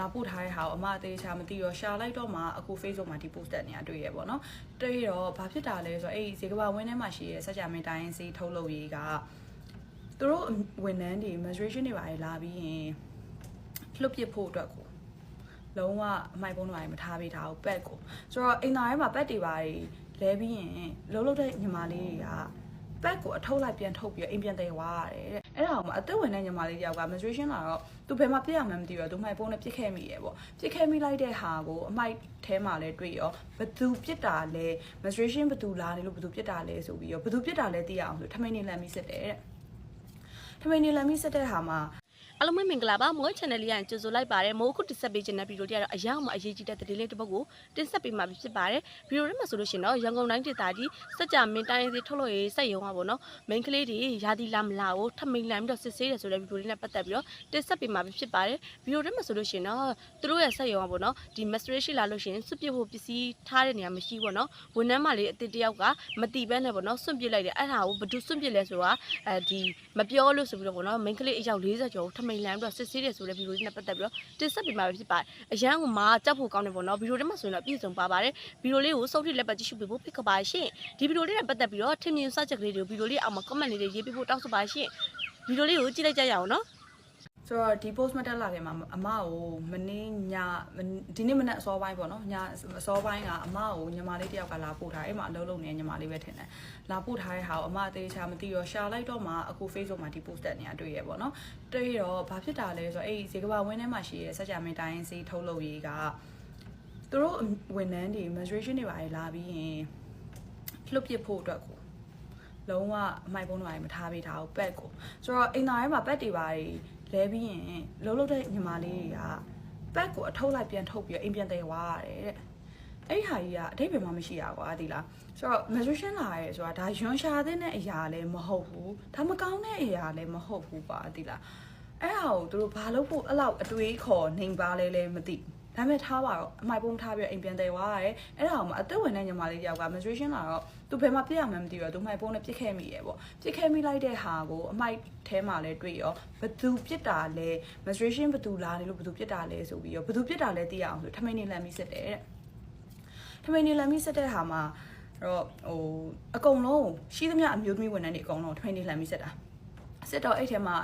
လာပို့ထားတဲ့ဟာကိုအမအသေးချာမသိတော့ရှာလိုက်တော့မှအခု Facebook မှာဒီ post တက်နေတာတွေ့ရပေါ့နော်တွေ့တော့ဘာဖြစ်တာလဲဆိုတော့အဲ့ဒီဇေကဘာဝင်းထဲမှာရှိရဲစัจ जा မင်းတိုင်းစီထုတ်လုပ်ရေးကသူတို့ဝန်ထမ်းတွေ menstruation တွေပါလာပြီးရင်လှုပ်ပစ်ဖို့အတွက်ကိုလုံးဝအမိုက်ပုံးတွေမထားပေးထားဘူးပက်ကိုဆိုတော့အိမ်သားထဲမှာပက်တွေပါလဲပြီးရင်လုံးလုံးတဲ့ညီမလေးတွေက ပက်ကိုအထုတ်လိုက်ပြန်ထုတ်ပြီးအိမ်ပြန်တယ်ဝါရတယ်တဲ့အဲ့ဒါမှအသက်ဝင်တဲ့ညီမလေးတယောက်က menstruation လာတော့သူဘယ်မှာပြစ်ရမှန်းမသိတော့သူမိုက်ပုံးနဲ့ပြစ်ခဲ့မိရပေါ့ပြစ်ခဲ့မိလိုက်တဲ့ဟာကိုအမိုက်ထဲမှာလဲတွေ့ရောဘသူပြစ်တာလဲ menstruation ဘသူလာနေလို့ဘသူပြစ်တာလဲဆိုပြီးရောဘသူပြစ်တာလဲသိရအောင်ဆိုထမိန်နေလမ်းပြီးစစ်တယ်တဲ့ထမိန်နေလမ်းပြီးစစ်တဲ့ဟာမှာ အားလုံးပဲမင်္ဂလာပါမိုး channel လေးရရင်ကြိုဆိုလိုက်ပါတယ်မိုးအခုတင်ဆက်ပေးခြင်းတဲ့ဗီဒီယိုတွေကတော့အရင်မှအရေးကြီးတဲ့သတင်းလေးတစ်ပုဒ်ကိုတင်ဆက်ပေးမှာဖြစ်ပါတယ်ဗီဒီယိုထဲမှာဆိုလို့ရှိရင်တော့ရန်ကုန်တိုင်းဒေသကြီးစက်ကြမင်းတိုင်းစီထုတ်လို့ရေးစက်ရုံကပေါ့နော်မိန်းကလေးတွေရာသီလာမလာကိုထမိန်လန်ပြီးတော့စစ်ဆေးတယ်ဆိုတဲ့ဗီဒီယိုလေးနဲ့ပတ်သက်ပြီးတော့တင်ဆက်ပေးမှာဖြစ်ပါတယ်ဗီဒီယိုထဲမှာဆိုလို့ရှိရင်တော့သူတို့ရဲ့စက်ရုံကပေါ့နော်ဒီ menstruation လာလို့ရှိရင်စွန့်ပစ်ဖို့ပစ္စည်းထားတဲ့နေရာမရှိဘူးပေါ့နော်ဝန်ထမ်းမလေးအတစ်တယောက်ကမတိဘဲနဲ့ပေါ့နော်စွန့်ပစ်လိုက်တယ်အဲ့ဒါကိုဘယ်သူစွန့်ပစ်လဲဆိုတာအဲဒီမပြောလို့ဆိုပြီးတော့ပေါ့နော်မိန်းကလေးအယောက်40ကျော်ထမိန်လန်ပြီးတော့စစ်ဆေးတယ်ဆိုတဲ့ဗီဒီယိုလေးနဲ့ပတ်သက်ပြီးတော့တင်ဆက်ပေးမှာဖြစ်ပါတယ်အရန်ကမှကြောက်ဖို့ကောင်းတယ်ပေါ့နော်ဗီဒီယိုထဲမှာဆိုရင်တော့ပြည့်စုံပါပါတယ်ဗီဒီယိုလေးကိုစုပ်ထိလက်ပတ်ကြည့်ရှုပေးဖို့ဖိတ်ခေါ်ပါရှင်ဒီဗီဒီယိုလေးနဲ့ပတ်သက်ပြီးတော့ထင်မြင်စချက်ကလေးတွေကိုဗီဒီယိုလေးအောက်မှာ comment လေးတွေရေးပေးဖို့တောင်းဆိုပါရှင်ဗီဒီယိုလေးကိုကြည့်လိုက်ကြရအောင်နော် ဆိုတော့ဒီ post မတက်လာခင်မှာအမကိုမနေ့ညဒီနေ့မနက်အစောပိုင်းပေါ့နော်ညအစောပိုင်းကအမကိုညီမလေးတယောက်ကလာပို့ထားအဲ့မှာအလုပ်လုပ်နေတဲ့ညီမလေးပဲထင်တယ်လာပို့ထားတဲ့ဟာကိုအမအသေးချာမသိတော့ရှာလိုက်တော့မှအခု Facebook မှာဒီ post တက်နေတာတွေ့ရပေါ့နော်တွေ့တော့ဘာဖြစ်တာလဲဆိုတော့အဲ့ဒီဇေကဘာဝင်းထဲမှာရှိရဲစัจ जा မင်းတိုင်းစီထုတ်လုပ်ရေးကသူတို့ဝန်ထမ်းတွေ menstruation တွေပါလာပြီးရင်လှုပ်ပစ်ဖို့အတွက်ကို လုံးဝအမိုက်ပုံးတွေမထားပေးထားဘူးပက်ကိုဆိုတော့အိမ်သားထဲမှာပက်တွေပါလဲပြီးရင်လုံးလုံးတဲ့ညီမလေးတွေကပက်ကိုအထုတ်လိုက်ပြန်ထုတ်ပြီးအိမ်ပြန်တယ်ဝါရတယ်တဲ့အဲ့ဒီဟာကြီးကအတိတ်ဘယ်မှမရှိရကွာဒီလားဆိုတော့ menstruation လာရဲဆိုတာဒါရွှန်ရှာတဲ့အရာလည်းမဟုတ်ဘူးဒါမကောင်းတဲ့အရာလည်းမဟုတ်ဘူးကွာဒီလားအဲ့ဟာကိုသူတို့ဘာလို့ဖို့အဲ့လောက်အတွေးခေါ်နေပါလဲလဲမသိဘူး ဒါပေမဲ့ထားပါတော့အမိုက်ပုံးထားပြီးအိမ်ပြန်တယ်ဝါရတယ်အဲ့ဒါအောင်မအသက်ဝင်တဲ့ညီမလေးတယောက်က menstruation လာတော့သူဘယ်မှာပြစ်ရမှန်းမသိတော့သူမိုက်ပုံးနဲ့ပြစ်ခဲ့မိရပေါ့ပြစ်ခဲ့မိလိုက်တဲ့ဟာကိုအမိုက်ထဲမှာလဲတွေ့ရောဘသူပြစ်တာလဲ menstruation ဘသူလာနေလို့ဘသူပြစ်တာလဲဆိုပြီးရောဘသူပြစ်တာလဲသိရအောင်ဆိုထမိန်နေလမ်းပြီးစစ်တယ်တဲ့ထမိန်နေလမ်းပြီးစစ်တဲ့ဟာမှာတော့ဟိုအကုန်လုံးရှိသမျှအမျိုးသမီးဝန်ထမ်းတွေအကုန်လုံးထမိန်နေလမ်းပြီးစစ်တာစစ်တော့အဲ့ထဲမှာ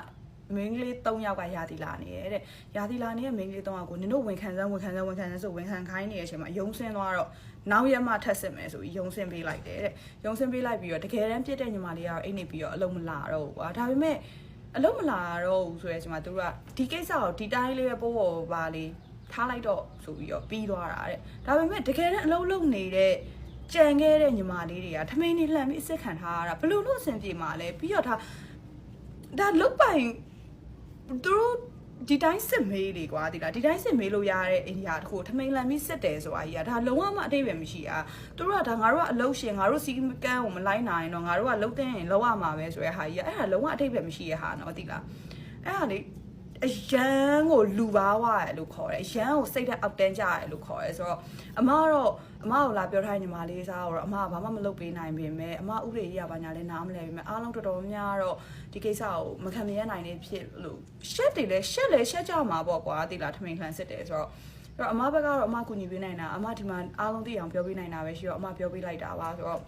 မင်းကလေး၃ယောက်ကရာသီလာနေရဲ့တဲ့ရာသီလာနေတဲ့မင်းကလေး၃ယောက်ကိုနင်တို့ဝန်ခံစမ်းဝန်ခံစမ်းဝန်ခံစမ်းဆိုဝန်ခံခိုင်းနေတဲ့အချိန်မှာယုံစင်းသွားတော့နောက်ရက်မှထပ်စစ်မယ်ဆိုပြီးယုံစင်းပေးလိုက်တယ်တဲ့ယုံစင်းပေးလိုက်ပြီးတော့တကယ်တမ်းပြစ်တဲ့ညီမလေးကတော့အိတ်နေပြီးတော့အလုံးမလာတော့ဘူးကွာဒါပေမဲ့အလုံးမလာတော့ဘူးဆိုတဲ့အချိန်မှာသူတို့ကဒီကိစ္စကိုဒီတိုင်းလေးပဲပို့ပေါ်ပါလေးထားလိုက်တော့ဆိုပြီးတော့ပြီးသွားတာတဲ့ဒါပေမဲ့တကယ်တမ်းအလုံးလုံးနေတဲ့ကြံခဲ့တဲ့ညီမလေးတွေကထမင်းနေလှမ်းပြီးအစ်စ်ခံထားရတာဘယ်လိုလို့အဆင်ပြေမှာလဲပြီးတော့ဒါဒါလုတ်ပိုင် သူတို့ဒီတိုင်းစစ်မေးလေကွာဒီလားဒီတိုင်းစစ်မေးလို့ရတဲ့အိန္ဒိယတခုထမိန်လန်ပြီးစစ်တယ်ဆိုတာကြီးကဒါလုံးဝမအတိတ်ပဲမရှိอ่ะသူတို့ကဒါငါတို့ကအလုတ်ရှင်ငါတို့စီကန်းကိုမလိုက်နိုင်တော့ငါတို့ကလုတ်တဲ့ရင်လောက်ရမှာပဲဆိုတဲ့ဟာကြီးကအဲ့ဒါလုံးဝအတိတ်ပဲမရှိရဲ့ဟာနော်ဒီလားအဲ့ဒါလေ အရန်ကိုလူပါဝရလို့ခေါ်တယ်အရန်ကိုစိတ်သက်အောက်တန်းကြရလို့ခေါ်တယ်ဆိုတော့အမကတော့အမကိုလာပြောထားညီမလေးစားတော့အမကဘာမှမလုပ်ပေးနိုင်ပေမဲ့အမဥပဒေကြီးကဘာညာလဲနားမလဲပေမဲ့အားလုံးတော်တော်များများတော့ဒီကိစ္စကိုမခံမရနိုင်နေဖြစ်လို့ရှက်တယ်လဲရှက်လဲရှက်ကြမှာပေါ့ကွာတိလာထမိန်လှန်စစ်တယ်ဆိုတော့အဲ့တော့အမဘက်ကတော့အမကူညီပေးနိုင်တာအမဒီမှာအားလုံးသိအောင်ပြောပေးနိုင်တာပဲရှိတော့အမပြောပေးလိုက်တာပါဆိုတော့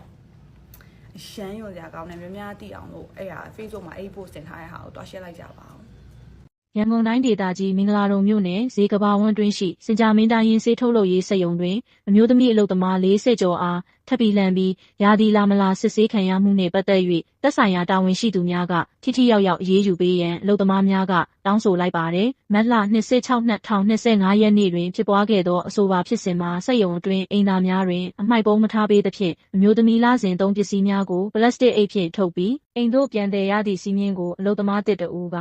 အရှမ်းရွံစရာကောင်းတယ်များများသိအောင်လို့အဲ့ဟာ Facebook မှာအဲ့ post တင်ထားတဲ့ဟာကိုတွားရှင်းလိုက်ကြပါအောင် ရန်ကုန်တိုင်းဒေသကြီးမင်္ဂလာတုံမြို့နယ်ဈေးကဘာဝန်းတွင်းရှိစင်ကြာမင်းတိုင်းရင်စေးထုတ်လုပ်ရေးစက်ရုံတွင်အမျိုးသမီးအလုပ်သမား40ကျော်အားထပ်ပြီးလန်ပြီးရာသီလာမလာစစ်ဆေးခံရမှုနှင့်ပတ်သက်၍သက်ဆိုင်ရာတာဝန်ရှိသူများကထိထိရောက်ရောက်အရေးယူပေးရန်အလုပ်သမားများကတောင်းဆိုလိုက်ပါတယ်။မတ်လ26-2025ရက်နေ့တွင်ဖြစ်ပွားခဲ့သောအဆိုပါဖြစ်စဉ်မှာစက်ရုံအတွင်းအိမ်သားများတွင်အမိုက်ပုံးမထားပေးသဖြင့်အမျိုးသမီးလာစဉ်သုံးပစ္စည်းများကိုပလတ်စတစ်အိတ်ဖြင့်ထုတ်ပြီးအိမ်သို့ပြန်တယ်ရသည့်စီးမြင်ကိုအလုပ်သမားတစ်တဦးက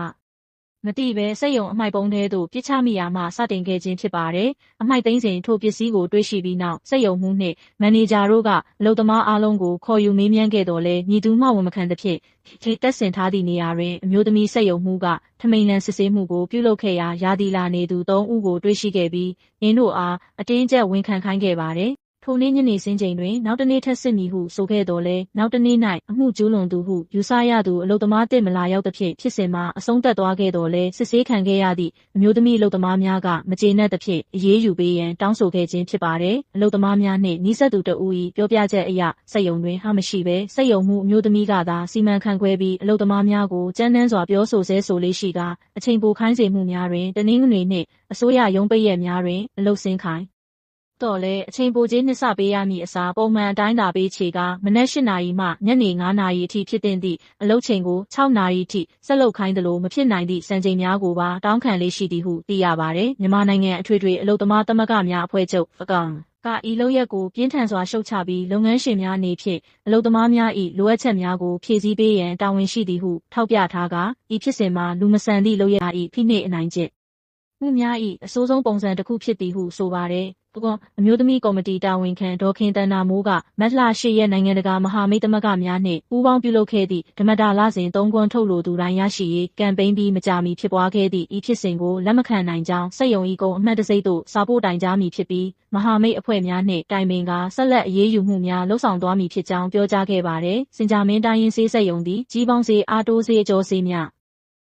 မတိပဲစက်ရုံအမိုက်ပုံးထဲသို့ပြစ်ချမိရာမှစတင်ခဲ့ခြင်းဖြစ်ပါတယ်။အမိုက်သိမ်းစဉ်ထိုပစ္စည်းကိုတွေးရှိပြီးနောက်စက်ရုံမှုနှင့်မန်နေဂျာတို့ကအလုပ်သမားအားလုံးကိုခေါ်ယူမေးမြန်းခဲ့တော်လဲညီသူမှဝန်မခံသဖြင့်ဒီတက်ဆင်ထားသည့်နေရာတွင်အမျိုးသမီးစက်ရုံမှုကထမိန်လန်စစ်ဆေးမှုကိုပြုလုပ်ခဲ့ရာရာသီလာနေသူ၃ဦးကိုတွေးရှိခဲ့ပြီးရင်းတို့အားအတင်းကျပ်ဝန်ခံခိုင်းခဲ့ပါတယ်။ ထိုနေ့ညနေစင်းချိန်တွင် နောက်တစ်နေ့ထပ်စစ်မည်ဟုဆိုခဲ့တော်လဲနောက်တစ်နေ့၌အမှုကျူးလွန်သူဟုယူဆရသူအလုသမားတစ်မလာရောက်သဖြင့်ဖြစ်စဉ်မှာအဆုံးသတ်သွားခဲ့တော်လဲစစ်ဆေးခံခဲ့ရသည့်အမျိုးသမီးအလုသမားများကမကျေနပ်သဖြင့်အေးအေးယူပေးရန်တောင်းဆိုခဲ့ခြင်းဖြစ်ပါတယ်အလုသမားများနှင့်နှိဆက်သူတဦး၏ပြောပြချက်အရစက်ယုံတွင်ဟာမရှိဘဲစက်ယုံမှုအမျိုးသမီးကသာစီမံခန့်ခွဲပြီးအလုသမားများကိုကြမ်းတမ်းစွာပြောဆိုဆဲဆိုလေးရှိကာအချိန်ပိုခိုင်းစေမှုများတွင်တနင်္ဂနွေနှင့်အစိုးရရုံးပိတ်ရက်များတွင်အလုဆင်းခိုင်း တော့လေအချိန်ပိုကြီးနှစ်ဆပေးရမည့်အစားပုံမှန်အတိုင်းသာပေးချေကမနက်၈နာရီမှညနေ9နာရီအထိဖြစ်တဲ့သည့်အလုပ်ချိန်ကို6နာရီအထိဆက်လုပ်ခိုင်းသလိုမဖြစ်နိုင်သည့်စံချိန်များကိုပါတောင်းခံလေးရှိသည်ဟုသိရပါတယ်မြန်မာနိုင်ငံအထွေထွေအလုပ်သမားသမဂ္ဂများအဖွဲ့ချုပ်ပကံကဤလုပ်ရက်ကိုပြင်းထန်စွာရှုတ်ချပြီးလုပ်ငန်းရှင်များအနေဖြင့်အလုပ်သမားများ၏လိုအပ်ချက်များကိုဖြည့်ဆည်းပေးရန်တာဝန်ရှိသည်ဟုထောက်ပြထားကာဤဖြစ်စဉ်မှာလူမဆန်သည့်လုပ်ရက်၏ဖိနှိပ်အနိုင်ကျင့်မှုများ၏အဆိုးဆုံးပုံစံတစ်ခုဖြစ်သည်ဟုဆိုပါတယ်။ သူကအမျိုးသမီးကော်မတီတာဝန်ခံဒေါ်ခင်တန်နာမိုးကမတ်လ၈ရက်နိုင်ငံတကာမဟာမိတ်သမဂ္ဂများနှင့်ပူးပေါင်းပြုလုပ်ခဲ့သည့်ဓမ္မတာလစဉ်သုံးကွန်းထုတ်လိုသူတိုင်းရရှိရေးကမ်ပိန်းပြီးမကြာမီဖြစ်ပွားခဲ့သည့်ဤဖြစ်စဉ်ကိုလက်မခံနိုင်ကြောင်းစက်ယုံဤကုံအမှတ်တစိမ့်သို့စာပို့တိုင်ကြားမည်ဖြစ်ပြီးမဟာမိတ်အဖွဲ့များနှင့်တိုင်ပင်ကဆက်လက်အရေးယူမှုများလှုံ့ဆော်သွားမည်ဖြစ်ကြောင်းပြောကြားခဲ့ပါတယ်။စင်ကြာမင်းတိုင်းရင်းစေးစက်ယုံသည်ကြီးပေါင်းစေးအားတိုးစေးအကျော်စေးများ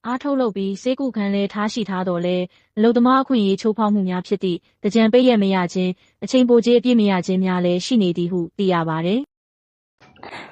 အားထုတ်လုပ်ပြီးစေကူခံလဲထားရှိထားတော်လဲအလုသမားအခွင့်အရေးချိုးဖောက်မှုများဖြစ်သည့်တကြံပိတ်ရမရခြင်းအချိန်ပိုကြီးအပြည့်မရခြင်းများလည်းရှိနေသည်ဟုသိရပါတယ်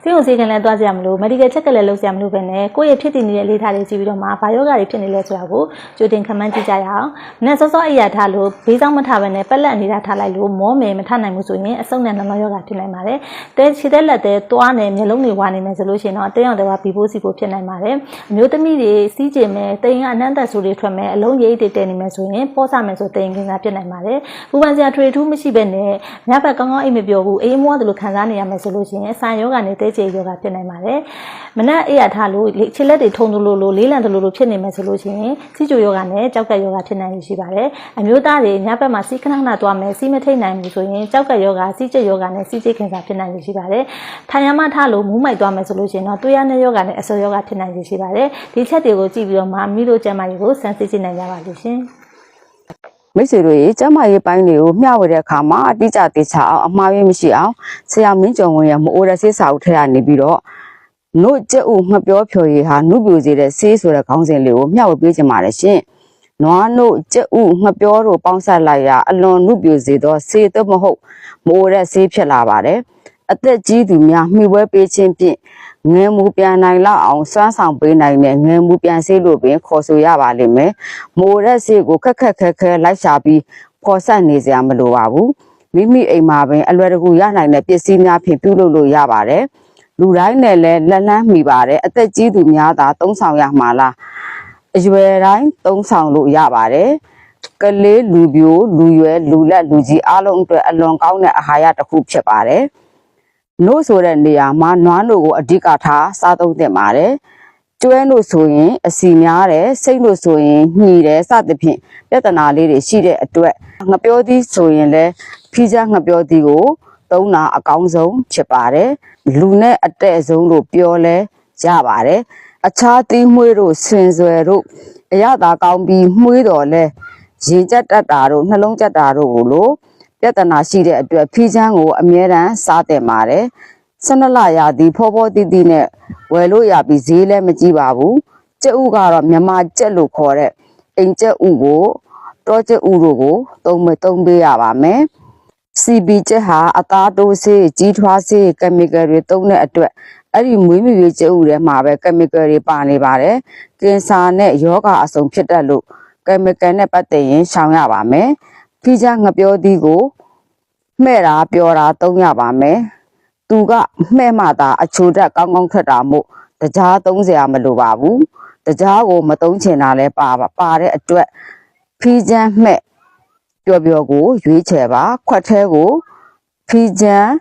ဆေးရုံဆေးကန်လည်းတွားကြရမလို့ medical check ကလည်းလုပ်ကြရမလို့ပဲနဲ့ကိုယ့်ရဲ့ဖြစ်တည်နေတဲ့လေးထားလေးကြည့်ပြီးတော့မှဘာယောဂါတွေဖြစ်နေလဲဆိုတာကိုကြိုတင်ခန့်မှန်းကြည့်ကြရအောင်။မနေ့စောစောအိယာထားလို့ဘေးဆောင်မထားဘဲနဲ့ပက်လက်အနေထားထားလိုက်လို့မောမယ်မထနိုင်ဘူးဆိုရင်အဆုတ်နဲ့နှလုံးယောဂါဖြစ်နိုင်ပါတယ်။တဲခြေသက်လက်တဲတွားနဲ့မျိုးလုံးတွေဝါနေမယ်ဆိုလို့ရှိရင်တော့တဲအောင်တဲဝါဘီဘိုးစီဘိုးဖြစ်နိုင်ပါတယ်။အမျိုးသမီးတွေစီးကျင်မယ်တိမ်ကအနံ့သက်ဆူတွေထွက်မယ်အလုံးရိပ်တွေတဲနေမယ်ဆိုရင်ပေါ့ဆမယ်ဆိုတိမ်ကင်းကဖြစ်နိုင်ပါတယ်။ပူပန်စရာထွေထူးမရှိဘဲနဲ့ညဘက်ကောင်းကောင်းအိပ်မပြောဘူးအေးမွားတယ်လို့ခံစားနေရမယ်ဆိုလို့ရှိရင်ဆန်ယောဂါနဲ့တဲချေယောဂါဖြစ်နိုင်ပါတယ်။မနက်အိပ်ရထားလို့လေခြေလက်တွေထုံသလိုလိုလေးလံသလိုလိုဖြစ်နေမယ်ဆိုလို့ရှိရင်စီချိုယောဂါနဲ့ကြောက်ကက်ယောဂါဖြစ်နိုင်ရရှိပါတယ်။အမျိုးသားတွေညဘက်မှာစီးခဏခဏသွားမယ်စီးမထိတ်နိုင်ဘူးဆိုရင်ကြောက်ကက်ယောဂါစီးကျက်ယောဂါနဲ့စီးကျက်ခင်စာဖြစ်နိုင်ရရှိပါတယ်။ထိုင်ရမထားလို့မူးမိုက်သွားမယ်ဆိုလို့ရှိရင်တော့သွေးရနဲ့ယောဂါနဲ့အဆောယောဂါဖြစ်နိုင်ရရှိပါတယ်။ဒီချက်တွေကိုကြည့်ပြီးတော့မှမိတို့ကျန်းမာရေးကိုစမ်းစစ်ကြည့်နိုင်ကြပါလို့ရှင်။ မိတ်ဆွေတို့ရေကျမရေးပိုင်းတွေကိုမျှဝေတဲ့အခါမှာအတိအကျသေချာအောင်အမှားရင်းမရှိအောင်ဆရာမင်းကျော်ဝင်ရဲ့မအိုရဆေးစာအုပ်ထဲကနေပြီးတော့နို့ကျက်ဥငှက်ပြောဖြော်ရည်ဟာနုပြိုစေတဲ့ဆေးဆိုတဲ့ခေါင်းစဉ်လေးကိုမျှဝေပေးခြင်းပါတယ်ရှင်။နွားနို့ကျက်ဥငှက်ပြောတို့ပေါင်းဆက်လိုက်ရာအလွန်နုပြိုစေသောဆေးတော့မဟုတ်မအိုတဲ့ဆေးဖြစ်လာပါတယ်။ အသက်ကြီးသူများမှီဝဲပေးခြင်းဖြင့်ငယ်မူပြန်နိုင်လောက်အောင်စွမ်းဆောင်ပေးနိုင်တဲ့ငယ်မူပြန်ဆေးလို့ပင်ခေါ်ဆိုရပါလိမ့်မယ်။မိုးရက်ဆေးကိုခက်ခက်ခဲခဲလိုက်ရှာပြီးဖော်ဆက်နေစရာမလိုပါဘူးမိမိအိမ်မှာပင်အလွယ်တကူရနိုင်တဲ့ပစ္စည်းများဖြင့်ပြုလုပ်လို့ရပါတယ်လူတိုင်းနဲ့လည်းလက်လန်းမိပါတယ်အသက်ကြီးသူများသာသုံးဆောင်ရမှာလားအရွယ်တိုင်းသုံးဆောင်လို့ရပါတယ်ကလေးလူပြိုလူရွယ်လူလက်လူကြီးအားလုံးအတွက်အလွန်ကောင်းတဲ့အာဟာရတစ်ခုဖြစ်ပါတယ် နို့ဆိုတဲ့နေရာမှာနွားနို့ကိုအဓိကထားစားသုံးသင့်ပါတယ်ကျွဲလို့ဆိုရင်အစီများတယ်စိတ်လို့ဆိုရင်ညှိတယ်စသဖြင့်ပြဿနာလေးတွေရှိတဲ့အတွက်ငပြောသီးဆိုရင်လည်းဖီးခြားငပြောသီးကိုသုံးတာအကောင်းဆုံးဖြစ်ပါတယ်လူနဲ့အတဲ့ဆုံးလို့ပြောလဲကြပါတယ်အခြားသီးမွှေးတို့ဆင်ဆွယ်တို့အရသာကောင်းပြီးမွှေးတော်လဲရင်ကျက်တက်တာတို့နှလုံးကျက်တာတို့ကိုလို့ ပြဿနာရှိတဲ့အတွက်ဖီးချမ်းကိုအမြဲတမ်းစားတင်ပါတယ်ဆနလရာသီဖောဖောတီးတီးနဲ့ဝယ်လို့ရပြီးဈေးလည်းမကြီးပါဘူးကျက်ဥကတော့မြန်မာကျက်လို့ခေါ်တဲ့အိမ်ကျက်ဥကိုတောကျက်ဥတို့ကိုသုံးမသုံးပေးရပါမယ် CB ကျက်ဟာအသားတိုးဆေးကြီးထွားဆေးကက်မီကယ်တွေသုံးတဲ့အတွက်အဲ့ဒီမွေးမြူရေးကျက်ဥထဲမှာပဲကက်မီကယ်တွေပါနေပါတယ်ကင်ဆာနဲ့ယောဂအဆုံဖြစ်တတ်လို့ကက်မီကယ်နဲ့ပတ်သက်ရင်ရှောင်ရပါမယ် ဖီးခြားငပြောသီးကိုမှဲ့တာပြောတာသုံးရပါမယ်သူကမှဲ့မှသာအချိုတက်ကောင်းကောင်းထွက်တာမို့တကြားသုံးစရာမလိုပါဘူးတကြားကိုမသုံးချင်တာလဲပါပါပါတဲ့အတွက်ဖီးချမ်းမှဲ့ပျော်ပျော်ကိုရွေးချယ်ပါခွက်ထဲကိုဖီးချမ်း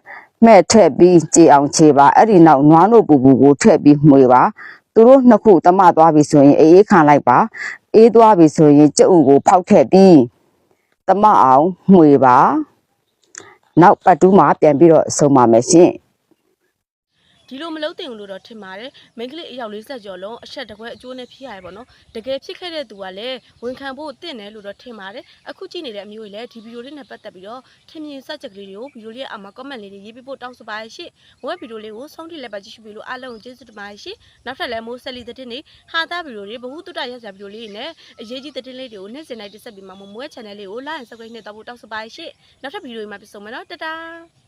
မဲ့ထည့်ပြီးကြေအောင်ခြေပါအဲ့ဒီနောက်နွားနို့ပူပူကိုထည့်ပြီးမှွေပါသူတို့နှစ်ခုတမသွားပြီဆိုရင်အေးအေးခံလိုက်ပါအေးသွားပြီဆိုရင်ကြက်ဥကိုဖောက်ထည့်ပြီး တမအောင်မှွေပါနောက်ပတ်တူးမှာပြန်ပြီးတော့ဆုံးပါမယ်ရှင် ဒီလိုမလုပ်သင့်ဘူးလို့တော့ထင်ပါတယ်မိန်းကလေးအယောက်40ကျော်လုံးအဆက်တကွဲအကျိုးနဲ့ဖြစ်ရတယ်ပေါ့နော်တကယ်ဖြစ်ခဲ့တဲ့သူကလည်းဝန်ခံဖို့တင့်တယ်လို့တော့ထင်ပါတယ်အခုကြည့်နေတဲ့အမျိုးကြီးလည်းဒီဗီဒီယိုလေးနဲ့ပတ်သက်ပြီးတော့ထင်မြင်စချက်ကလေးတွေကိုဗီဒီယိုလေးအမှာ comment လေးတွေရေးပြဖို့တောင်းဆိုပါရရှိဝက်ဗီဒီယိုလေးကိုဆုံးထိလည်းပါကြည့်ရှုပြီးလို့အားလုံးကိုကျေးဇူးတင်ပါတယ်ရှိနောက်ထပ်လည်းမိုးဆက်လီတဲ့တင်နေဟာတာဗီဒီယိုတွေဘ ഹു တုတရရစဗီဒီယိုလေးတွေနဲ့အရေးကြီးတဲ့တင်လေးတွေကိုနေ့စဉ်တိုင်းတက်ဆက်ပြီးမှမိုးမွေး channel လေးကို like and subscribe နဲ့တောက်ဖို့တောင်းဆိုပါရရှိနောက်ထပ်ဗီဒီယိုတွေမှာပြန်ဆုံမယ်နော်တတား